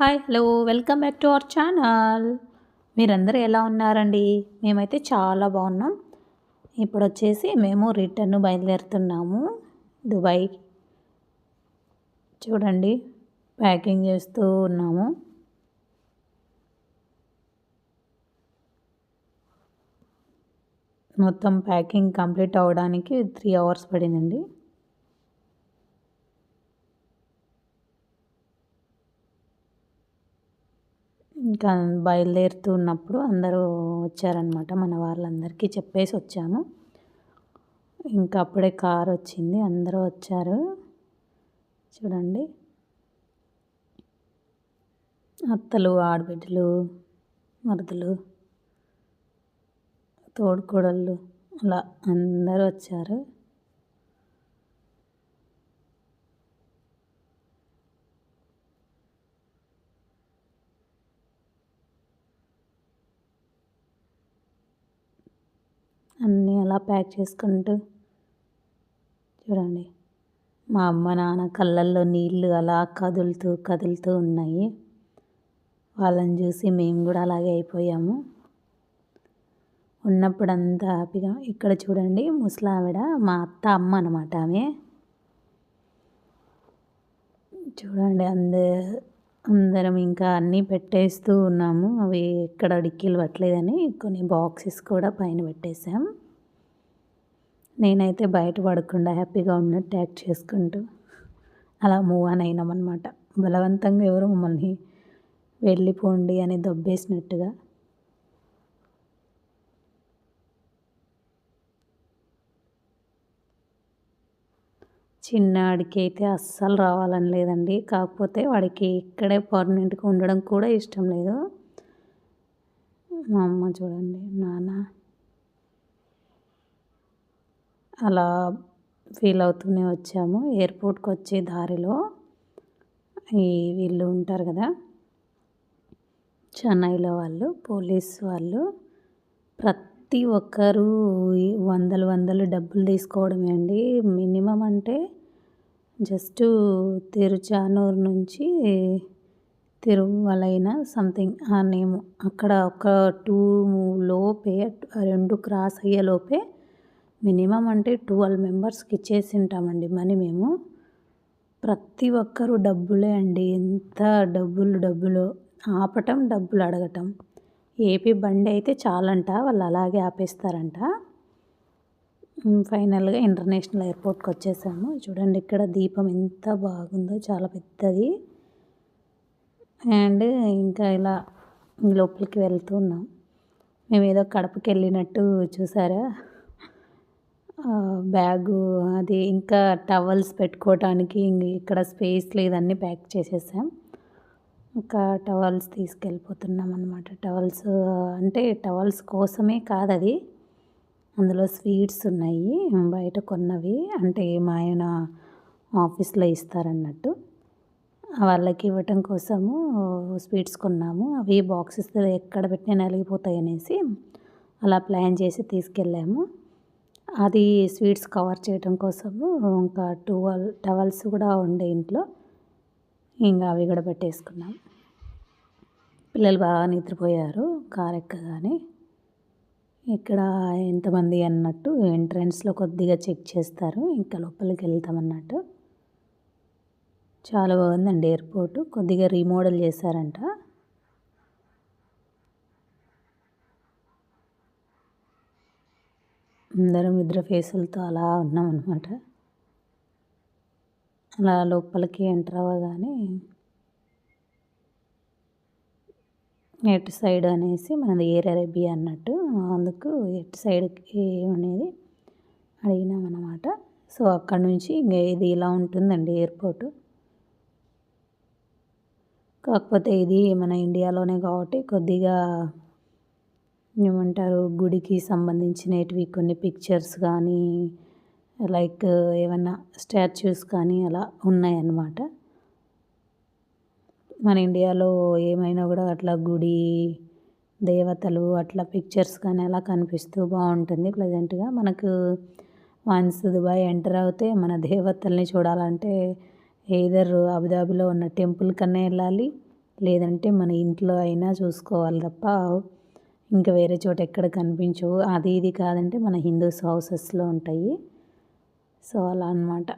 Hi hello welcome back to our channel. మీరందరూ ఎలా ఉన్నారండి? మేమైతే చాలా బాగున్నాం. ఇప్పుడు వచ్చేసి మేము రిటర్న్ బయలుదేరుతున్నాము. దుబాయ్ చూడండి ప్యాకింగ్ చేస్తూ ఉన్నాము. మొత్తం ప్యాకింగ్ కంప్లీట్ అవ్వడానికి త్రీ అవర్స్ పడిందండి. ఇంకా బయలుదేరుతున్నప్పుడు అందరూ వచ్చారనమాట మన వాళ్ళందరికీ చెప్పేసి వచ్చాము. ఇంకా అప్పుడే కార్ వచ్చింది. అందరూ వచ్చారు. చూడండి. అత్తలు ఆడబిడ్డలు మరుదులు తోడుకోడళ్ళు అలా అందరూ వచ్చారు. అన్నీ అలా ప్యాక్ చేసుకుంటూ చూడండి. మా అమ్మ నాన్న కళ్ళల్లో నీళ్ళు అలా కదులుతూ కదులుతూ ఉన్నాయి. వాళ్ళని చూసి మేము కూడా అలాగే అయిపోయాము. ఉన్నప్పుడు అంతా హ్యాపీగా ఇక్కడ చూడండి ముసలావిడ మా అత్త అమ్మ అనమాట ఆమె. చూడండి అంద అందరం ఇంకా అన్నీ పెట్టేస్తూ ఉన్నాము. అవి ఎక్కడ డిక్కీలు పట్టలేదని కొన్ని బాక్సెస్ కూడా పైన పెట్టేసాం నేనైతే బయట పడకుండా హ్యాపీగా ఉన్నట్టు యాక్ట్ చేసుకుంటూ అలా మూవ్ ఆన్ అయినామన్నమాట. బలవంతంగా ఎవరు మమ్మల్ని వెళ్ళిపోండి అని దొబ్బేసినట్టుగా చిన్నాడికి అయితే అస్సలు రావాలని లేదండి. కాకపోతే వాడికి ఇక్కడే పర్మనెంట్గా ఉండడం కూడా ఇష్టం లేదు. మా అమ్మ చూడండి నాన్న. అలా ఫీల్ అవుతూనే వచ్చాము. ఎయిర్పోర్ట్కి వచ్చే దారిలో ఈ వీళ్ళు ఉంటారు కదా చెన్నైలో వాళ్ళు పోలీస్ వాళ్ళు ప్రతి ఒక్కరూ వందలు వందలు డబ్బులు తీసుకోవడమే అండి. మినిమం అంటే జస్ట్ తిరుచానూరు నుంచి తిరుమలైన సంథింగ్ ఆ నేమ్. అక్కడ ఒక టూ లోపే రెండు క్రాస్ అయ్యే లోపే మినిమం అంటే ట్వెల్వ్ మెంబర్స్కి ఇచ్చేసి ఉంటామండి మనీ మేము. ప్రతి ఒక్కరు డబ్బులే అండి. ఎంత డబ్బులు డబ్బులు. ఆపటం డబ్బులు అడగటం. ఏపీ బండి అయితే చాలంట వాళ్ళు అలాగే ఆపేస్తారంట. ఫైనల్గా ఇంటర్నేషనల్ ఎయిర్పోర్ట్కి వచ్చేసాము. చూడండి ఇక్కడ దీపం ఎంత బాగుందో చాలా పెద్దది. అండ్ ఇంకా ఇలా లోపలికి వెళ్తున్నాం మేము ఏదో కడపకి వెళ్ళినట్టు చూసారా? బ్యాగు అది ఇంకా టవల్స్ పెట్టుకోవటానికి ఇక్కడ స్పేస్ లేదన్నీ ప్యాక్ చేసేసాం. ఇంకా టవల్స్ తీసుకెళ్ళిపోతున్నాం అనమాట టవల్స్ అంటే టవల్స్ కోసమే కాదు అది. అందులో స్వీట్స్ ఉన్నాయి బయట కొన్నవి. అంటే మా ఆయన ఆఫీస్లో ఇస్తారన్నట్టు. వాళ్ళకి ఇవ్వటం కోసము స్వీట్స్ కొన్నాము. అవి బాక్సెస్ ఎక్కడ పెట్టినా నలిగిపోతాయి అనేసి అలా ప్లాన్ చేసి తీసుకెళ్ళాము. అది స్వీట్స్ కవర్ చేయడం కోసము ఇంకా టువల్ టవల్స్ కూడా ఉండే ఇంట్లో. ఇంకా అవి కూడా పెట్టేసుకున్నాం. పిల్లలు బాగా నిద్రపోయారు కార్ ఎక్కగానే ఇక్కడ ఎంతమంది అన్నట్టు ఎంట్రన్స్లో కొద్దిగా చెక్ చేస్తారు. ఇంకా లోపలికి వెళ్తామన్నట్టు. చాలా బాగుందండి ఎయిర్పోర్ట్. కొద్దిగా రీమోడల్ చేశారంట. అందరం నిద్ర ఫేసులతో అలా ఉన్నాం అనమాట అలా లోపలికి ఎంటర్ అవ్వగానే ఎటు సైడ్ అనేసి మనది ఏర్ అరేబియా అన్నట్టు అందుకు ఎటు సైడ్కి అనేది అడిగినాం సో అక్కడ నుంచి ఇంకా ఇది ఇలా ఉంటుందండి ఎయిర్పోర్ట్. కాకపోతే ఇది మన ఇండియాలోనే కాబట్టి కొద్దిగా ఏమంటారు గుడికి సంబంధించినవి కొన్ని పిక్చర్స్ కానీ లైక్ ఏమన్నా స్టాచ్యూస్ కానీ అలా ఉన్నాయన్నమాట. మన ఇండియాలో ఏమైనా కూడా అట్లా గుడి దేవతలు అట్లా పిక్చర్స్ కానీ అలా కనిపిస్తూ బాగుంటుంది ప్లెజెంట్గా మనకు వన్స్ దుబాయ్ ఎంటర్ అవుతే మన దేవతల్ని చూడాలంటే ఏదర్ అబుదాబిలో ఉన్న టెంపుల్ కన్నా వెళ్ళాలి లేదంటే మన ఇంట్లో అయినా చూసుకోవాలి తప్ప ఇంకా వేరే చోట ఎక్కడ కనిపించవు. అది ఇది కాదంటే మన హిందూస్ హౌసెస్లో ఉంటాయి. సో అలా అనమాట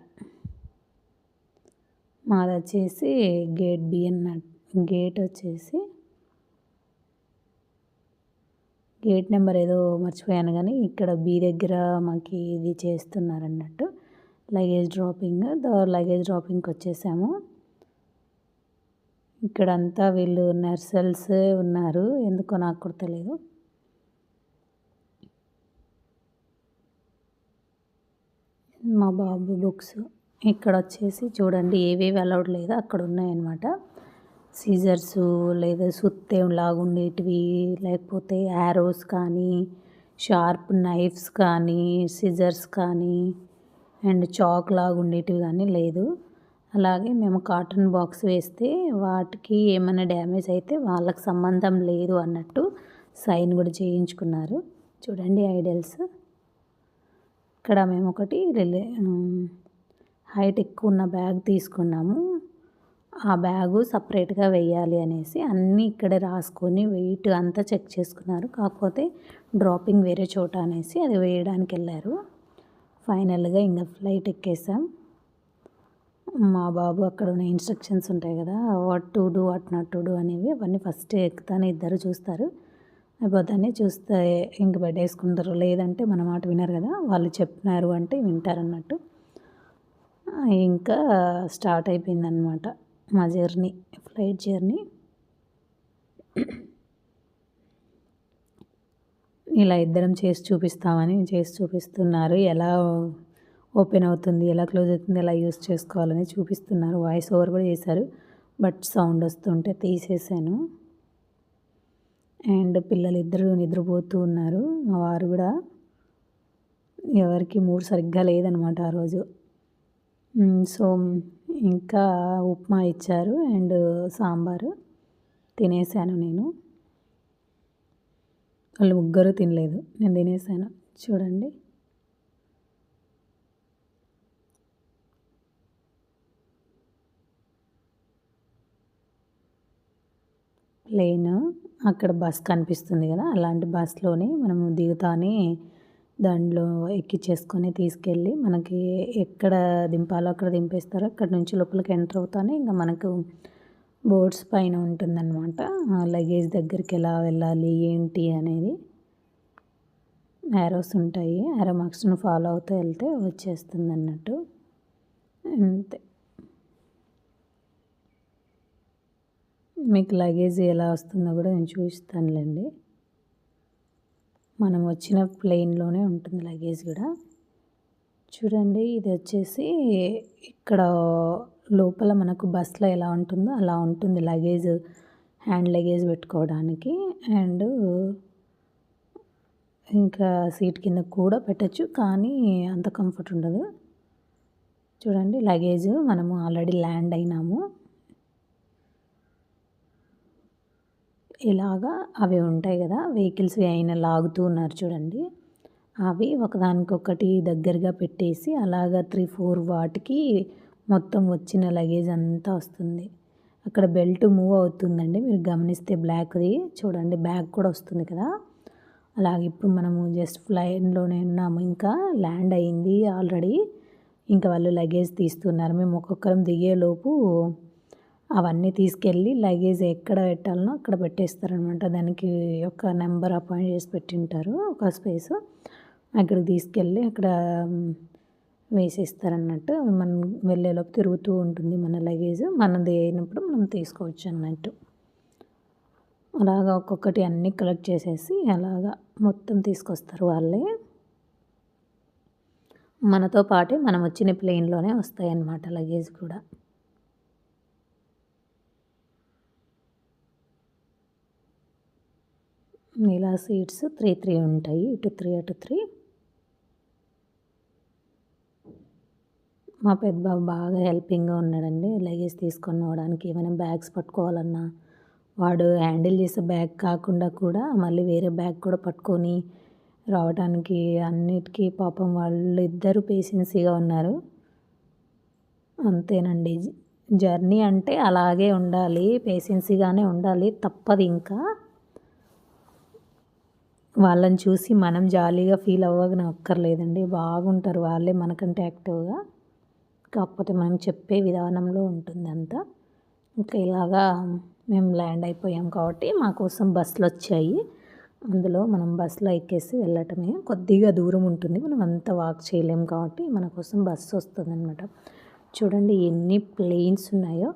మాది వచ్చేసి గేట్ బి అన్నట్టు గేట్ వచ్చేసి గేట్ నెంబర్ ఏదో మర్చిపోయాను కానీ ఇక్కడ బీ దగ్గర మాకు ఇది చేస్తున్నారు అన్నట్టు లగేజ్ డ్రాపింగ్ లగేజ్ డ్రాపింగ్కి వచ్చేసాము. ఇక్కడంతా వీళ్ళు నర్సల్స్ ఉన్నారు ఎందుకో నాకు కూడా తెలియదు మా బాబు బుక్స్ ఇక్కడ వచ్చేసి చూడండి ఏవేవి అలౌడ్ లేదో అక్కడ ఉన్నాయన్నమాట సీజర్స్ లేదా సుత్తేం లాగుండేటివి లేకపోతే యారోస్ కానీ షార్ప్ నైఫ్స్ కానీ సిజర్స్ కానీ అండ్ చాక్ లాగా ఉండేటివి కానీ లేదు. అలాగే మేము కాటన్ బాక్స్ వేస్తే వాటికి ఏమైనా డ్యామేజ్ అయితే వాళ్ళకి సంబంధం లేదు అన్నట్టు సైన్ కూడా చేయించుకున్నారు. చూడండి ఐడల్స్ ఇక్కడ మేము ఒకటి రిలే హైట్ ఎక్కువ ఉన్న బ్యాగ్ తీసుకున్నాము. ఆ బ్యాగు సపరేట్గా వెయ్యాలి అనేసి అన్నీ ఇక్కడే రాసుకొని వెయిట్ అంతా చెక్ చేసుకున్నారు. కాకపోతే డ్రాపింగ్ వేరే చోట అనేసి అది వేయడానికి వెళ్ళారు. ఫైనల్గా ఇంకా ఫ్లైట్ ఎక్కేసాం. మా బాబు అక్కడ ఉన్న ఇన్స్ట్రక్షన్స్ ఉంటాయి కదా what to do what not to do అనేవి అవన్నీ ఫస్ట్ ఎక్కుతానే ఇద్దరు చూస్తారు. అయిపోతానే చూస్తే ఇంక పెట్టేసుకుంటారు లేదంటే మన మాట వినరు కదా వాళ్ళు చెప్పినారు అంటే వింటారు అన్నట్టు ఇంకా స్టార్ట్ అయిపోయిందనమాట మా జర్నీ ఫ్లైట్ జర్నీ. ఇలా ఇద్దరం చేసి చూపిస్తామని చేసి చూపిస్తున్నారు. ఎలా ఓపెన్ అవుతుంది ఎలా క్లోజ్ అవుతుంది ఎలా యూస్ చేసుకోవాలని చూపిస్తున్నారు. వాయిస్ ఓవర్ కూడా చేశారు బట్ సౌండ్ వస్తుంటే తీసేసాను. అండ్ పిల్లలు ఇద్దరు నిద్రపోతూ ఉన్నారు. మా వారు కూడా ఎవరికి మూడు సరిగ్గా లేదనమాట ఆ రోజు. సో ఇంకా ఉప్మా ఇచ్చారు అండ్ సాంబారు. తినేసాను నేను. వాళ్ళు ముగ్గురు తినలేదు. నేను తినేసాను. చూడండి. ప్లేన్ అక్కడ బస్ కనిపిస్తుంది కదా అలాంటి బస్లోనే మనము దిగుతానే దాంట్లో ఎక్కించేసుకొని తీసుకెళ్ళి మనకి ఎక్కడ దింపాలో అక్కడ దింపేస్తారో. అక్కడ నుంచి లోపలికి ఎంటర్ అవుతానే ఇంకా మనకు బోర్డ్స్ పైన ఉంటుందన్నమాట. లగేజ్ దగ్గరికి ఎలా వెళ్ళాలి ఏంటి అనేది యారోస్ ఉంటాయి. యారో మార్క్స్ను ఫాలో అవుతూ వెళ్తే వచ్చేస్తుంది అన్నట్టు అంతే. మీకు లగేజ్ ఎలా వస్తుందో కూడా నేను చూపిస్తానులేండి. మనం వచ్చిన ప్లేన్లోనే ఉంటుంది లగేజ్ కూడా. చూడండి ఇది వచ్చేసి ఇక్కడ లోపల మనకు బస్సులో ఎలా ఉంటుందో అలా ఉంటుంది లగేజ్ హ్యాండ్ లగేజ్ పెట్టుకోవడానికి. అండ్ ఇంకా సీట్ కింద కూడా పెట్టచ్చు కానీ అంత కంఫర్ట్ ఉండదు. చూడండి లగేజ్ మనము ఆల్రెడీ ల్యాండ్ అయినాము. ఇలాగా అవి ఉంటాయి కదా వెహికల్స్ అయినా లాగుతూ ఉన్నారు చూడండి. అవి ఒకదానికొకటి దగ్గరగా పెట్టేసి అలాగా త్రీ ఫోర్ వాటికి మొత్తం వచ్చిన లగేజ్ అంతా వస్తుంది. అక్కడ బెల్ట్ మూవ్ అవుతుందండి మీరు గమనిస్తే బ్లాక్ది చూడండి బ్యాగ్ కూడా వస్తుంది కదా. అలాగే ఇప్పుడు మనము జస్ట్ ఫ్లైన్లోనే ఉన్నాము ఇంకా ల్యాండ్ అయింది ఆల్రెడీ. ఇంకా వాళ్ళు లగేజ్ తీస్తున్నారు మేము ఒక్కొక్కరం దిగేలోపు అవన్నీ తీసుకెళ్ళి లగేజ్ ఎక్కడ పెట్టాలనో అక్కడ పెట్టేస్తారనమాట. దానికి ఒక నెంబర్ అపాయింట్ చేసి పెట్టింటారు ఒక స్పేస్. అక్కడికి తీసుకెళ్ళి అక్కడ వేసేస్తారన్నట్టు మనం వెళ్ళేలోపు తిరుగుతూ ఉంటుంది మన లగేజ్. మనది అయినప్పుడు మనం తీసుకోవచ్చు అన్నట్టు. అలాగా ఒక్కొక్కటి అన్నీ కలెక్ట్ చేసేసి అలాగా మొత్తం తీసుకొస్తారు వాళ్ళే. మనతో పాటే మనం వచ్చిన ప్లేన్లోనే వస్తాయి అన్నమాట లగేజ్ కూడా. ఇలా సీట్స్ త్రీ త్రీ ఉంటాయి. ఇటు త్రీ అటు త్రీ. మా పెద్ద బాబు బాగా హెల్పింగ్గా ఉన్నాడండి. లగేజ్ తీసుకొని పోవడానికి ఏమైనా బ్యాగ్స్ పట్టుకోవాలన్నా వాడు హ్యాండిల్ చేసే బ్యాగ్ కాకుండా కూడా మళ్ళీ వేరే బ్యాగ్ కూడా పట్టుకొని రావడానికి అన్నిటికీ పాపం వాళ్ళు ఇద్దరు పేషెన్సీగా ఉన్నారు. అంతేనండి. జర్నీ అంటే అలాగే ఉండాలి. పేషెన్సీగానే ఉండాలి. తప్పదు ఇంకా. వాళ్ళని చూసి మనం జాలీగా ఫీల్ అవ్వగా అక్కర్లేదండి. బాగుంటారు వాళ్ళే మనకంటే యాక్టివ్గా. కాకపోతే మనం చెప్పే విధానంలో ఉంటుంది అంతా. ఇంకా ఇలాగా మేము ల్యాండ్ అయిపోయాం కాబట్టి మా కోసం బస్సులు వచ్చాయి. అందులో మనం బస్సులో ఎక్కేసి వెళ్ళటమే. కొద్దిగా దూరం ఉంటుంది. మనం అంతా వాక్ చేయలేం కాబట్టి మన కోసం బస్సు వస్తుంది అనమాట చూడండి ఎన్ని ప్లేన్స్ ఉన్నాయో.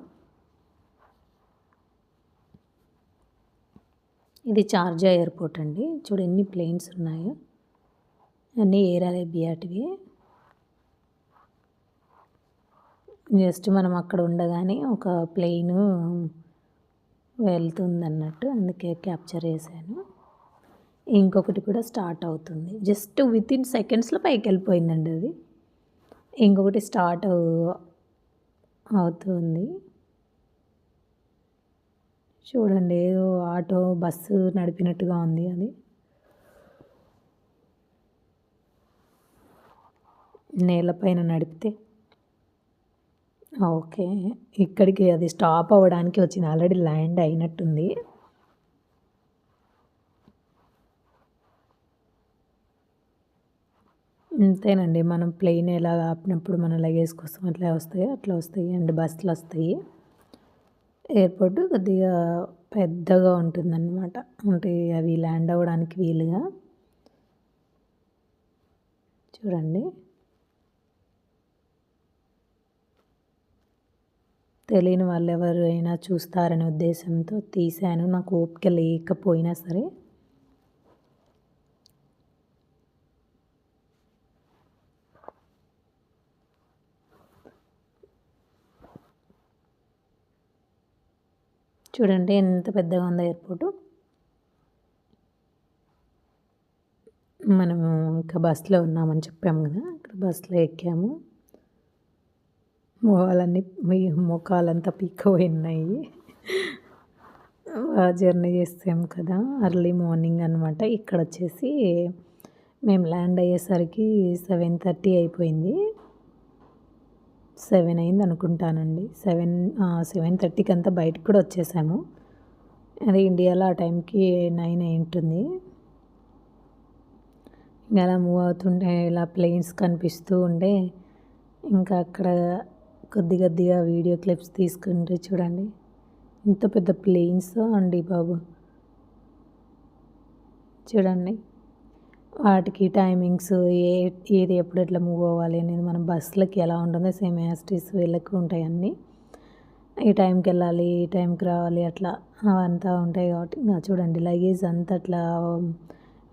ఇది చార్జా ఎయిర్పోర్ట్ అండి. చూడు ఎన్ని ప్లేన్స్ ఉన్నాయో. అన్నీ ఎయిర్ అరేబియాటివి జస్ట్ మనం అక్కడ ఉండగానే ఒక ప్లెయిన్ వెళ్తుంది అన్నట్టు అందుకే క్యాప్చర్ చేశాను. ఇంకొకటి కూడా స్టార్ట్ అవుతుంది. జస్ట్ విత్ ఇన్ సెకండ్స్లో పైకి వెళ్ళిపోయిందండి అది. ఇంకొకటి స్టార్ట్ అవుతుంది. చూడండి ఏదో ఆటో బస్సు నడిపినట్టుగా ఉంది అది. నేలపైన నడిపితే. ఓకే ఇక్కడికి అది స్టాప్ అవ్వడానికి వచ్చింది. ఆల్రెడీ ల్యాండ్ అయినట్టుంది. అంతేనండి మనం ప్లెయిన్ ఎలా ఆపినప్పుడు మన లగేజ్ కోసం అట్లా వస్తాయి అట్లా వస్తాయి అండ్ బస్సులు వస్తాయి. ఎయిర్పోర్ట్ కొద్దిగా పెద్దగా ఉంటుందన్నమాట. అంటే అవి ల్యాండ్ అవ్వడానికి వీలుగా. చూడండి. తెలియని వాళ్ళు ఎవరైనా చూస్తారనే ఉద్దేశంతో తీశాను. నాకు ఓపిక లేకపోయినా సరే. చూడండి ఎంత పెద్దగా ఉందో ఎయిర్పోర్టు. మనము ఇంకా బస్సులో ఉన్నామని చెప్పాము కదా ఇక్కడ బస్సులో ఎక్కాము. మొహాలన్నీ ముఖాలంతా పీక్కపోయి ఉన్నాయి జర్నీ చేస్తాం కదా అర్లీ మార్నింగ్ అనమాట ఇక్కడ వచ్చేసి మేము ల్యాండ్ అయ్యేసరికి సెవెన్ థర్టీ అయిపోయింది. సెవెన్ అయింది అనుకుంటానండి. సెవెన్ సెవెన్ థర్టీకి అంతా బయటకు కూడా వచ్చేసాము. అదే ఇండియాలో ఆ టైంకి నైన్ అయి ఉంటుంది. ఇంకా అలా మూవ్ అవుతుంటే ఇలా ప్లేన్స్ కనిపిస్తూ ఉండే ఇంకా అక్కడ కొద్ది కొద్దిగా వీడియో క్లిప్స్ తీసుకుంటే చూడండి. ఇంత పెద్ద ప్లేన్స్ అండి బాబు. చూడండి. వాటికి టైమింగ్స్ ఏ ఏది ఎప్పుడు ఎట్లా మూవ్ అవ్వాలి అనేది మన బస్సులకి ఎలా ఉంటుందో సేమ్ యాస్టీస్ వీళ్ళకి ఉంటాయి అన్నీ. ఈ టైంకి వెళ్ళాలి ఈ టైంకి రావాలి అట్లా అవంతా ఉంటాయి కాబట్టి ఇంకా చూడండి లగేజ్ అంతా అట్లా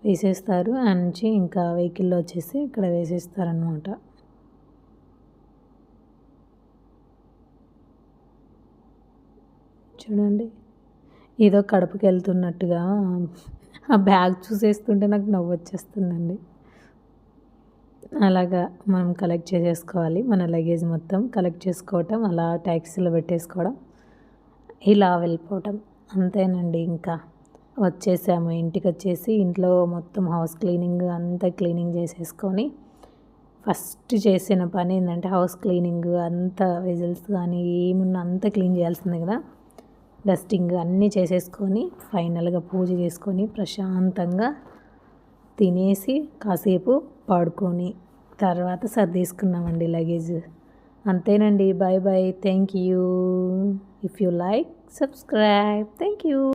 వేసేస్తారు. నుంచి ఇంకా వెహికల్లో వచ్చేసి ఇక్కడ వేసేస్తారనమాట చూడండి ఏదో కడుపుకి వెళ్తున్నట్టుగా ఆ బ్యాగ్ చూసేస్తుంటే నాకు నవ్వు వచ్చేస్తుందండి. అలాగా మనం కలెక్ట్ చేసేసుకోవాలి. మన లగేజ్ మొత్తం కలెక్ట్ చేసుకోవటం అలా ట్యాక్సీలో పెట్టేసుకోవడం ఇలా వెళ్ళిపోవటం. అంతేనండి ఇంకా. వచ్చేసాము. ఇంటికి వచ్చేసి ఇంట్లో మొత్తం హౌస్ క్లీనింగ్ అంతా క్లీనింగ్ చేసేసుకొని ఫస్ట్ చేసిన పని ఏంటంటే హౌస్ క్లీనింగ్ అంత విజిల్స్ కానీ ఏమున్నా అంతా క్లీన్ చేయాల్సిందే కదా. డస్టింగ్ అన్నీ చేసేసుకొని ఫైనల్గా పూజ చేసుకొని ప్రశాంతంగా తినేసి కాసేపు పాడుకొని తర్వాత సర్దేసుకున్నామండి లగేజ్. అంతేనండి bye bye thank you. If you like subscribe. Thank you.